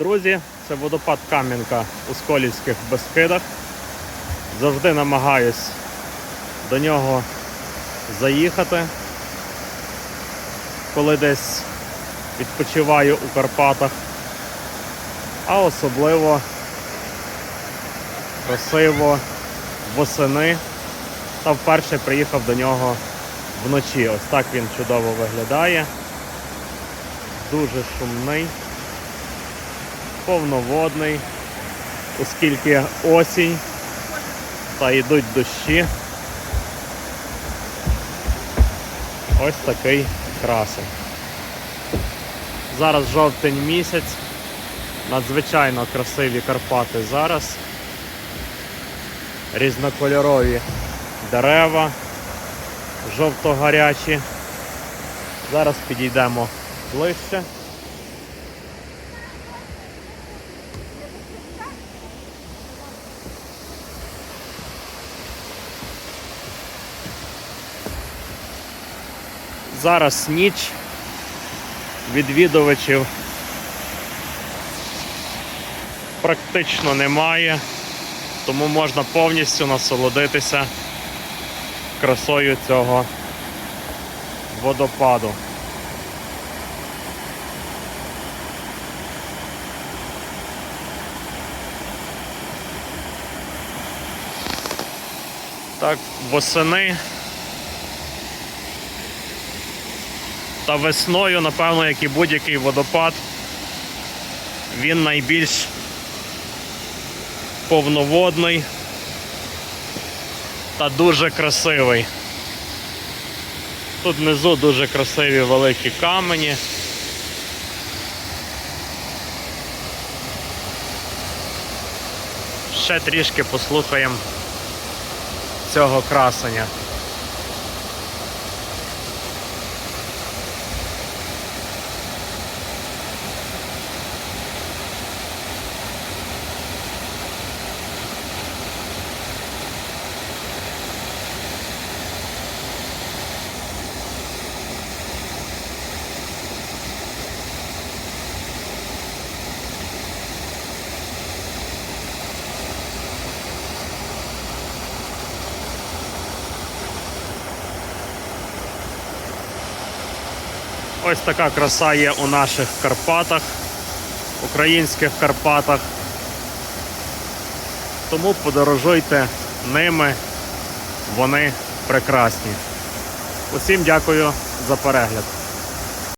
Друзі, це водопад Кам'янка у Сколівських Бескидах. Завжди намагаюсь до нього заїхати, коли десь відпочиваю у Карпатах. А особливо красиво восени. Та вперше приїхав до нього вночі. Ось так він чудово виглядає. Дуже шумний, повноводний, оскільки осінь та йдуть дощі. Ось такий красень. Зараз жовтень місяць. Надзвичайно красиві Карпати зараз. Різнокольорові дерева, жовто-гарячі. Зараз підійдемо ближче. Зараз ніч відвідувачів практично немає, тому можна повністю насолодитися красою цього водопаду. Так, восени та весною, напевно, як і будь-який водопад, він найбільш повноводний та дуже красивий. Тут внизу дуже красиві великі камені. Ще трішки послухаємо цього красення. Ось така краса є у наших Карпатах, українських Карпатах. Тому подорожуйте ними, вони прекрасні. Усім дякую за перегляд.